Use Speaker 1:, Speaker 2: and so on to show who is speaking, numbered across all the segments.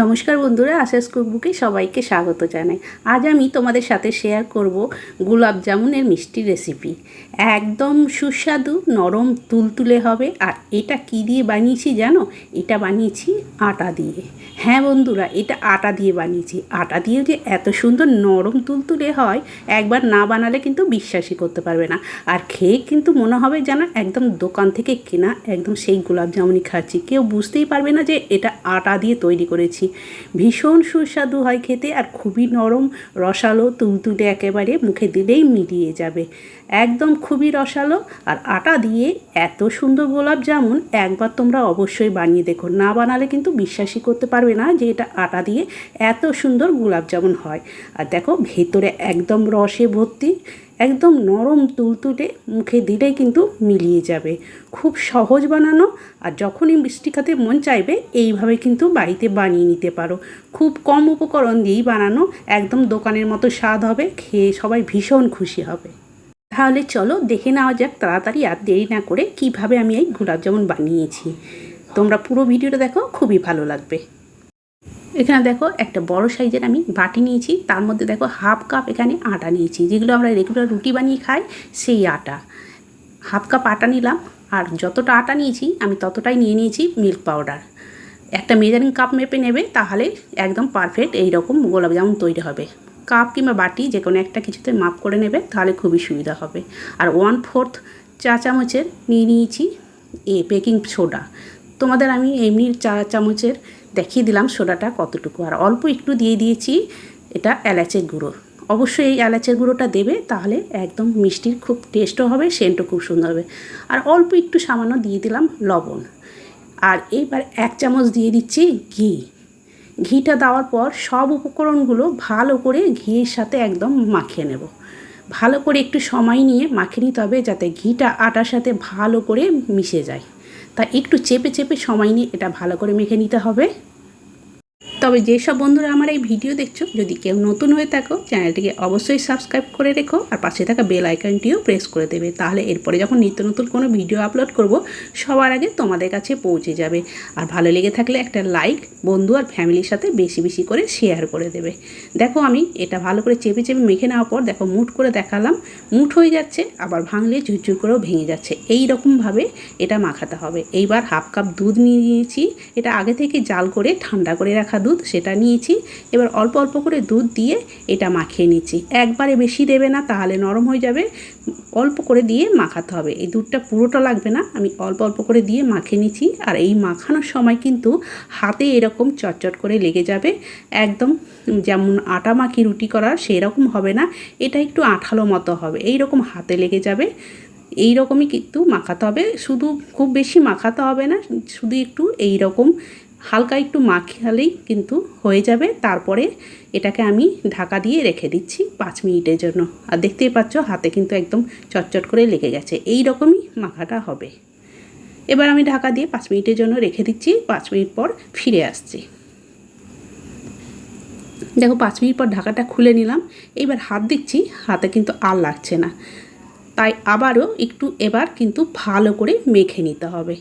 Speaker 1: নমস্কার বন্ধুরা, আশাস কুকবুকে সবাইকে স্বাগত জানাই। আজ আমি তোমাদের সাথে শেয়ার করব গোলাপ জামুনের মিষ্টি রেসিপি একদম সুস্বাদু, নরম, তুলতুলে হবে। আর এটা কি দিয়ে বানিয়েছি জানো? এটা বানিয়েছি আটা দিয়ে। হ্যাঁ বন্ধুরা, এটা আটা দিয়ে বানিয়েছি। আটা দিয়ে যে এত সুন্দর নরম তুলতুলে হয়, একবার না বানালে কিন্তু বিশ্বাসই করতে পারবে না। আর খেয়ে কিন্তু মনে হবে যেন একদম দোকান থেকে কেনা একদম সেই গোলাপ জামুনই খাচ্ছি। কেউ বুঝতেই পারবে না যে এটা আটা দিয়ে তৈরি করেছি। ভীষণ সুস্বাদু হয় খেতে আর খুবই নরম, রসালো তুলতুলে একেবারে মুখে দিলেই মিলিয়ে যাবে। একদম খুবই রসালো আর আটা দিয়ে এত সুন্দর গোলাপ জামুন একবার তোমরা অবশ্যই বানিয়ে দেখো। না বানালে কিন্তু বিশ্বাসই করতে পারবে না যে এটা আটা দিয়ে এত সুন্দর গোলাপ জামুন হয়। আর দেখো ভেতরে একদম রসে ভর্তি একদম নরম তুলতুলে মুখে দিলেই কিন্তু মিলিয়ে যাবে। খুব সহজ বানানো আর যখনই মিষ্টি খেতে মন চাইবে, এইভাবে কিন্তু বাড়িতে বানিয়ে নিতে পারো। খুব কম উপকরণ দিয়েই বানানো একদম দোকানের মতো স্বাদ হবে, খেয়ে সবাই ভীষণ খুশি হবে। তাহলে চলো দেখে নেওয়া যাক তাড়াতাড়ি আর দেরি না করে কীভাবে আমি এই গোলাপজামুন বানিয়েছি। তোমরা পুরো ভিডিওটা দেখো, খুবই ভালো লাগবে। এখানে দেখো একটা বড় সাইজের আমি বাটি নিয়েছি, তার মধ্যে দেখো হাফ কাপ এখানে আটা নিয়েছি, যেগুলো আমরা রেগুলার রুটি বানিয়ে খাই সেই আটা। হাফ কাপ আটা নিলাম, আর যতটা আটা নিয়েছি আমি ততটাই নিয়ে নিয়েছি মিল্ক পাউডার একটা মেজারিং কাপ মেপে নেবে, তাহলে একদম পারফেক্ট এইরকম গোলাপ জামুন তৈরি হবে। কাপ কিংবা বাটি যে কোনো একটা কিছুতে মাপ করে নেবে, তাহলে খুবই সুবিধা হবে। আর ওয়ান ফোর্থ চা চামচের নিয়ে নিয়েছি, এ বেকিং সোডা তোমাদের আমি এমনি চা চামচের দেখিয়ে দিলাম সোডাটা কতটুকু। আর অল্প একটু দিয়ে দিয়েছি এটা এলাচের গুঁড়ো। অবশ্যই এই এলাচের গুঁড়োটা দেবে, তাহলে একদম মিষ্টির খুব টেস্টও হবে, সেন্টও খুব সুন্দর হবে। আর অল্প একটু সামান্য দিয়ে দিলাম লবণ। আর এইবার এক চামচ দিয়ে দিচ্ছি ঘি। ঘিটা দেওয়ার পর সব উপকরণগুলো ভালো করে ঘিয়ের সাথে একদম মাখিয়ে নেব। ভালো করে একটু সময় নিয়ে মাখিয়ে নিতে হবে যাতে ঘিটা আটার সাথে ভালো করে মিশে যায়। তা একটু চেপে চেপে সময় নিয়ে এটা ভালো করে মেখে নিতে হবে। তবে যেসব বন্ধুরা আমার এই ভিডিও দেখছ, যদি কেউ নতুন হয়ে থাকো, চ্যানেলটিকে অবশ্যই সাবস্ক্রাইব করে রেখো আর পাশে থাকা বেল আইকনটিও প্রেস করে দেবে। তাহলে এরপরে যখন নিত্য নতুন কোনো ভিডিও আপলোড করব, সবার আগে তোমাদের কাছে পৌঁছে যাবে। আর ভালো লেগে থাকলে একটা লাইক বন্ধু আর ফ্যামিলির সাথে বেশি বেশি করে শেয়ার করে দেবে। দেখো আমি এটা ভালো করে চেপে চেপে মেখে নেওয়ার পর, দেখো মুঠ করে দেখালাম, মুঠ হয়ে যাচ্ছে, আবার ভাঙলে ঝুরঝুর করেও ভেঙে যাচ্ছে। এই রকমভাবে এটা মাখাতে হবে। এইবার হাফ কাপ দুধ নিয়ে নিয়েছি। এটা আগে থেকে জাল করে ঠান্ডা করে রাখা দুধ। সেটা নিয়েছি। এবার অল্প অল্প করে দুধ দিয়ে এটা মাখিয়ে নিচ্ছি। একবারে বেশি দেবে না, তাহলে নরম হয়ে যাবে। অল্প করে দিয়ে মাখাতে হবে। এই দুধটা পুরোটা লাগবে না, আমি অল্প অল্প করে দিয়ে মাখিয়ে নিচ্ছি। আর এই মাখানোর সময় কিন্তু হাতে এরকম চটচট করে লেগে যাবে। একদম যেমন আটা মাখি রুটি করার সেই রকম হবে না। এটা একটু আঠালো মতো হবে। এই রকম হাতে লেগে যাবে। এই রকমই কিন্তু মাখাতে হবে। শুধু খুব বেশি মাখাতে হবে না, শুধু একটু এই রকম হালকা একটু মাখালেই কিন্তু হয়ে যাবে। তারপরে এটাকে আমি ঢাকা দিয়ে রেখে দিচ্ছি পাঁচ মিনিটের জন্য। আর দেখতেই পাচ্ছ, হাতে কিন্তু একদম চটচট করে লেগে গেছে। এই রকমই মাখাটা হবে। এবার আমি ঢাকা দিয়ে পাঁচ মিনিটের জন্য রেখে দিচ্ছি। পাঁচ মিনিট পর ফিরে আসছি। দেখো, পাঁচ মিনিট পর ঢাকাটা খুলে নিলাম। এইবার হাত দিচ্ছি, হাতে কিন্তু আর লাগছে না। তাই আবারও একটু এবার কিন্তু ভালো করে মেখে নিতে হবে।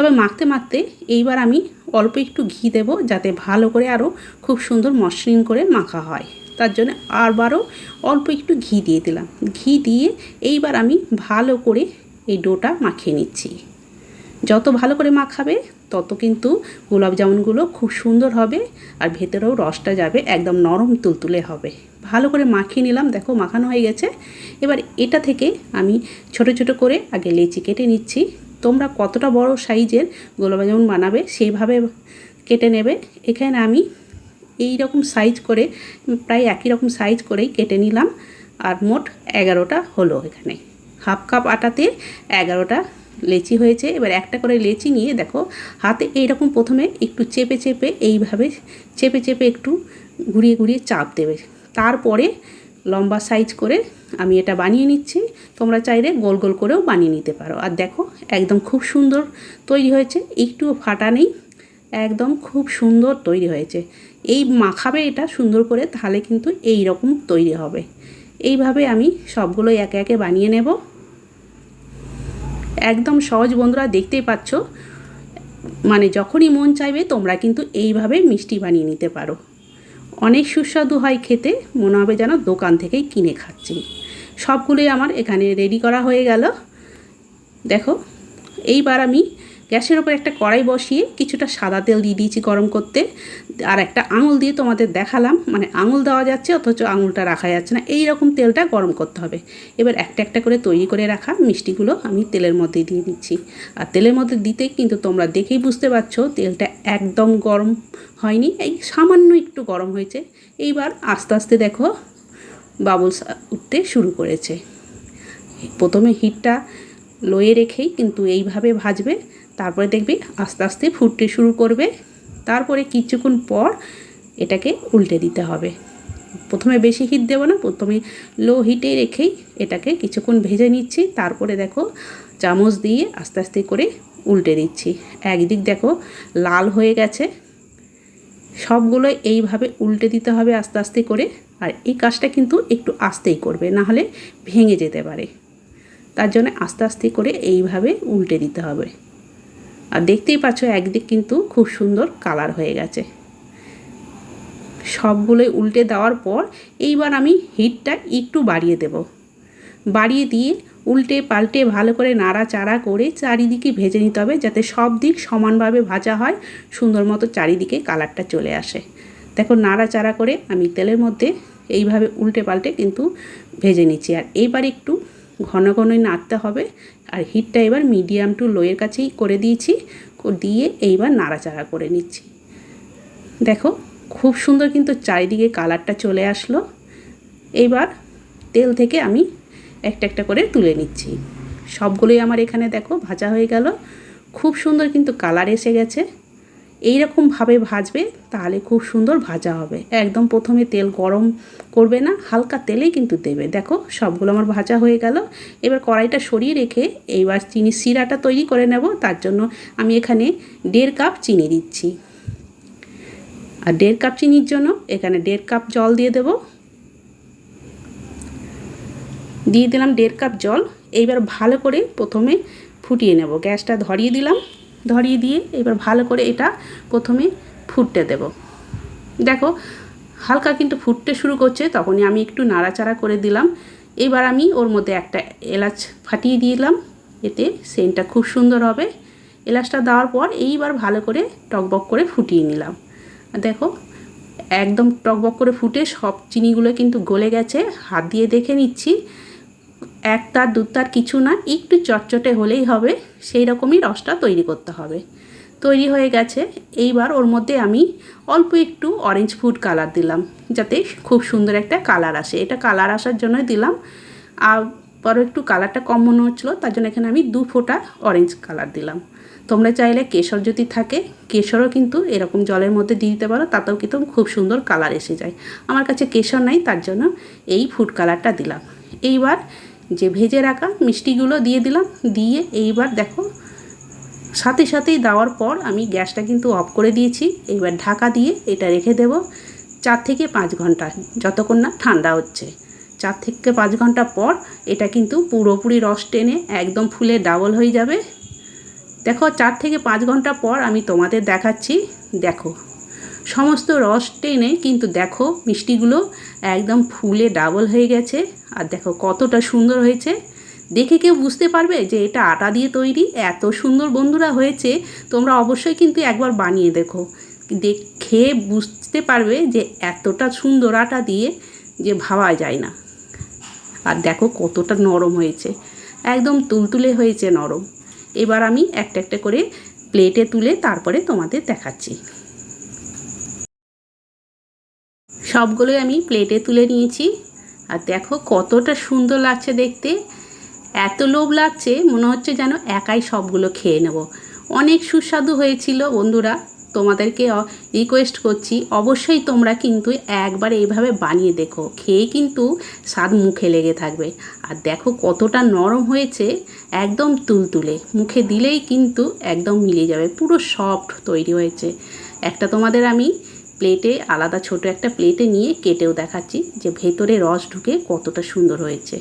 Speaker 1: তবে মাখতে মাখতে এইবার আমি অল্প একটু ঘি দেব যাতে ভালো করে আরও খুব সুন্দর মসৃণ করে মাখা হয়। তার জন্য আবারও অল্প একটু ঘি দিয়ে দিলাম। ঘি দিয়ে এইবার আমি ভালো করে এই ডোটা মাখিয়ে নিচ্ছি। যত ভালো করে মাখাবে, তত কিন্তু গোলাপ জামুনগুলো খুব সুন্দর হবে আর ভেতরেও রসটা যাবে একদম নরম তুলতুলে হবে। ভালো করে মাখিয়ে নিলাম, দেখো মাখানো হয়ে গেছে। এবার এটা থেকে আমি ছোট ছোট করে আগে লেচি কেটে নিচ্ছি। তোমরা কতটা বড় সাইজের গোলাপ জামুন বানাবে সেইভাবে কেটে নেবে। এখানে আমি এই রকম সাইজ করে, প্রায় একই রকম সাইজ করেই কেটে নিলাম। আর মোট এগারোটা হলো এখানে। হাফ কাপ আটাতে এগারোটা লেচি হয়েছে। এবার একটা করে লেচি নিয়ে দেখো, হাতে এইরকম প্রথমে একটু চেপে চেপে এইভাবে, চেপে চেপে একটু ঘুরিয়ে ঘুরিয়ে চাপ দেবে। তারপরে লম্বা সাইজ করে আমি এটা বানিয়ে নিচ্ছি। তোমরা চাইলে গোল গোল করেও বানিয়ে নিতে পারো। আর দেখো, একদম খুব সুন্দর তৈরি হয়েছে। একটুও ফাটা নেই। একদম খুব সুন্দর তৈরি হয়েছে। এই মাখাবে এটা সুন্দর করে, তাহলে কিন্তু এই রকম তৈরি হবে। এইভাবে আমি সবগুলো একে একে বানিয়ে নেব। একদম সহজ বন্ধুরা, দেখতেই পাচ্ছ। মানে যখনই মন চাইবে, তোমরা কিন্তু এইভাবে মিষ্টি বানিয়ে নিতে পারো। অনেক সুস্বাদু হয় খেতে। মনে হবে যেন দোকান থেকেই কিনে খাচ্ছি। সবগুলোই আমার এখানে রেডি করা হয়ে গেল। দেখো, এইবার আমি গ্যাসের ওপর একটা কড়াই বসিয়ে কিছুটা সাদা তেল দিয়ে দিয়েছি গরম করতে। আর একটা আঙুল দিয়ে তোমাদের দেখালাম। মানে আঙুল দেওয়া যাচ্ছে, অথচ আঙুলটা রাখা যাচ্ছে না। এই রকম তেলটা গরম করতে হবে। এবার একটা একটা করে তৈরি করে রাখা মিষ্টিগুলো আমি তেলের মধ্যে দিয়ে দিচ্ছি। আর তেলের মধ্যে দিতে কিন্তু তোমরা দেখেই বুঝতে পারছ, তেলটা একদম গরম হয়নি। এই সামান্য একটু গরম হয়েছে। এইবার আস্তে আস্তে দেখো, বাবলস উঠতে শুরু করেছে। প্রথমে হিটটা লোয়ে রেখেই কিন্তু এইভাবে ভাজবে। তারপরে দেখবি আস্তে আস্তে ফুটতে শুরু করবে। তারপরে কিছুক্ষণ পর এটাকে উল্টে দিতে হবে। প্রথমে বেশি হিট দেবো না, প্রথমে লো হিটে রেখেই এটাকে কিছুক্ষণ ভেজে নিচ্ছি। তারপরে দেখো চামচ দিয়ে আস্তে আস্তে করে উল্টে দিচ্ছি। একদিক দেখো লাল হয়ে গেছে। সবগুলো এইভাবে উল্টে দিতে হবে আস্তে আস্তে করে। আর এই কাজটা কিন্তু একটু আস্তেই করবে, না হলে ভেঙে যেতে পারে। তার জন্য আস্তে আস্তে করে এইভাবে উল্টে দিতে হবে। আর দেখতেই পাচ্ছ একদিক কিন্তু খুব সুন্দর কালার হয়ে গেছে। সবগুলোই উল্টে দেওয়ার পর এইবার আমি হিটটা একটু বাড়িয়ে দেব। বাড়িয়ে দিয়ে উল্টে পাল্টে ভালো করে নাড়াচাড়া করে চারিদিকে ভেজে নিতে হবে যাতে সব দিক সমানভাবে ভাজা হয়, সুন্দর মতো চারিদিকে কালারটা চলে আসে। দেখো নাড়াচাড়া করে আমি তেলের মধ্যে এইভাবে উল্টে পাল্টে কিন্তু ভেজে নিচ্ছি। আর এইবার একটু ঘন ঘনই নাড়তে হবে। আর হিটটা এবার মিডিয়াম টু লোয়ের কাছেই করে দিয়েছি। দিয়ে এইবার নাড়াচাড়া করে নিচ্ছি। দেখো, খুব সুন্দর কিন্তু চারিদিকে কালারটা চলে আসলো। এইবার তেল থেকে আমি একটা একটা করে তুলে নিচ্ছি। সবগুলোই আমার এখানে দেখো ভাজা হয়ে গেল। খুব সুন্দর কিন্তু কালার এসে গেছে। এই রকমভাবে ভাজবে, তাহলে খুব সুন্দর ভাজা হবে। একদম প্রথমে তেল গরম করবে না, হালকা তেলেই কিন্তু দেবে। দেখো, সবগুলো আমার ভাজা হয়ে গেল। এবার কড়াইটা সরিয়ে রেখে এইবার চিনি সিরাটা তৈরি করে নেব। তার জন্য আমি এখানে দেড় কাপ চিনি দিচ্ছি। আর দেড় কাপ চিনির জন্য এখানে দেড় কাপ জল দিয়ে দেব। দিয়ে দিলাম দেড় কাপ জল। এইবার ভালো করে প্রথমে ফুটিয়ে নেব। গ্যাসটা ধরিয়ে দিলাম। ধরিয়ে দিয়ে এবার ভালো করে এটা প্রথমে ফুটতে দেব। দেখো, হালকা কিন্তু ফুটতে শুরু করছে, তখনই আমি একটু নাড়াচাড়া করে দিলাম। এবার আমি ওর মধ্যে একটা এলাচ ফাটিয়ে দিলাম, এতে সেন্টটা খুব সুন্দর হবে। এলাচটা দেওয়ার পর এইবার ভালো করে টকবক করে ফুটিয়ে নিলাম। দেখো, একদম টকবক করে ফুটে সব চিনিগুলো কিন্তু গলে গেছে। হাত দিয়ে দেখে নিচ্ছি। এক তার দু তার কিছু না, একটু চটচটে হলেই হবে, সেই রকমই রসটা তৈরি করতে হবে। তৈরি হয়ে গেছে। এইবার ওর মধ্যে আমি অল্প একটু অরেঞ্জ ফুড কালার দিলাম, যাতে খুব সুন্দর একটা কালার আসে। এটা কালার আসার জন্যই দিলাম। আর পরে একটু কালারটা কম মনে হচ্ছিল, তার জন্য এখানে আমি দু ফোঁটা অরেঞ্জ কালার দিলাম। তোমরা চাইলে কেশর যদি থাকে, কেশরও কিন্তু এরকম জলের মধ্যে দিয়ে দিতে পারো, তাতেও কিন্তু খুব সুন্দর কালার এসে যায়। আমার কাছে কেশর নাই, তার জন্য এই ফুড কালারটা দিলাম। এইবার যে ভেজে রাখা মিষ্টিগুলো দিয়ে দিলাম, দিয়ে এইবার দেখো, সাথে সাথেই দেওয়ার পর আমি গ্যাসটা কিন্তু অফ করে দিয়েছি। এইবার ঢাকা দিয়ে এটা রেখে দেব চার থেকে পাঁচ ঘণ্টা, যতক্ষণ না ঠান্ডা হচ্ছে। চার থেকে পাঁচ ঘণ্টা পর এটা কিন্তু পুরোপুরি রস টেনে একদম ফুলে ডাবল হয়ে যাবে। দেখো, চার থেকে পাঁচ ঘণ্টা পর আমি তোমাদের দেখাচ্ছি। দেখো সমস্ত রস টেনে কিন্তু দেখো মিষ্টিগুলো একদম ফুলে ডাবল হয়ে গেছে। আর দেখো কতটা সুন্দর হয়েছে। দেখে কেউ বুঝতে পারবে যে এটা আটা দিয়ে তৈরি, এত সুন্দর বন্ধুরা হয়েছে, তোমরা অবশ্যই কিন্তু একবার বানিয়ে দেখো। দেখে বুঝতে পারবে যে এতটা সুন্দর আটা দিয়ে যে ভাবা যায় না। আর দেখো কতটা নরম হয়েছে। একদম তুলতুলে হয়েছে নরম। এবার আমি একটা একটা করে প্লেটে তুলে তারপরে তোমাদের দেখাচ্ছি। সবগুলোই আমি প্লেটে তুলে নিয়েছি। আর দেখো কতটা সুন্দর লাগছে দেখতে। এত লোভ লাগছে, মনে হচ্ছে যেন একাই সবগুলো খেয়ে নেব। অনেক সুস্বাদু হয়েছিল বন্ধুরা, তোমাদেরকে রিকোয়েস্ট করছি, অবশ্যই তোমরা কিন্তু একবার এইভাবে বানিয়ে দেখো। খেয়ে কিন্তু স্বাদ মুখে লেগে থাকবে। আর দেখো কতটা নরম হয়েছে, একদম তুলতুলে। মুখে দিলেই কিন্তু একদম মিলে যাবে, পুরো সফট তৈরি হয়েছে। একটা তোমাদের আমি প্লেটে আলাদা ছোট একটা প্লেটে নিয়ে কেটেও দেখাচ্ছি যে ভেতরে রস ঢুকে কতটা সুন্দর হয়েছে।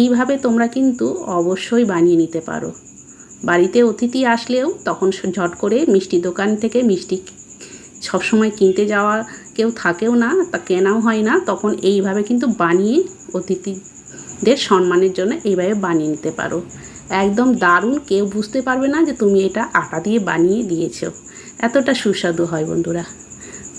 Speaker 1: এইভাবে তোমরা কিন্তু অবশ্যই বানিয়ে নিতে পারো। বাড়িতে অতিথি আসলেও তখন ঝট করে মিষ্টি দোকান থেকে মিষ্টি সবসময় কিনতে যাওয়া কেউ থাকেও না, তা কেনাও হয় না, তখন এইভাবে কিন্তু বানিয়ে অতিথিদের সম্মানের জন্য এইভাবে বানিয়ে নিতে পারো। একদম দারুণ, কেউ বুঝতে পারবে না যে তুমি এটা আটা দিয়ে বানিয়ে দিয়েছ। এতটা সুস্বাদু হয় বন্ধুরা।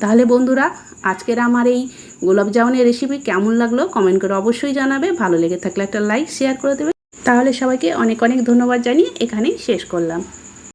Speaker 1: তাহলে বন্ধুরা, আজকের আমার এই গোলাপ জামুনের রেসিপি কেমন লাগল কমেন্ট করে অবশ্যই জানাবে। ভালো লেগে থাকলে একটা লাইক শেয়ার করে দেবে। তাহলে সবাইকে অনেক অনেক ধন্যবাদ জানিয়ে এখানেই শেষ করলাম।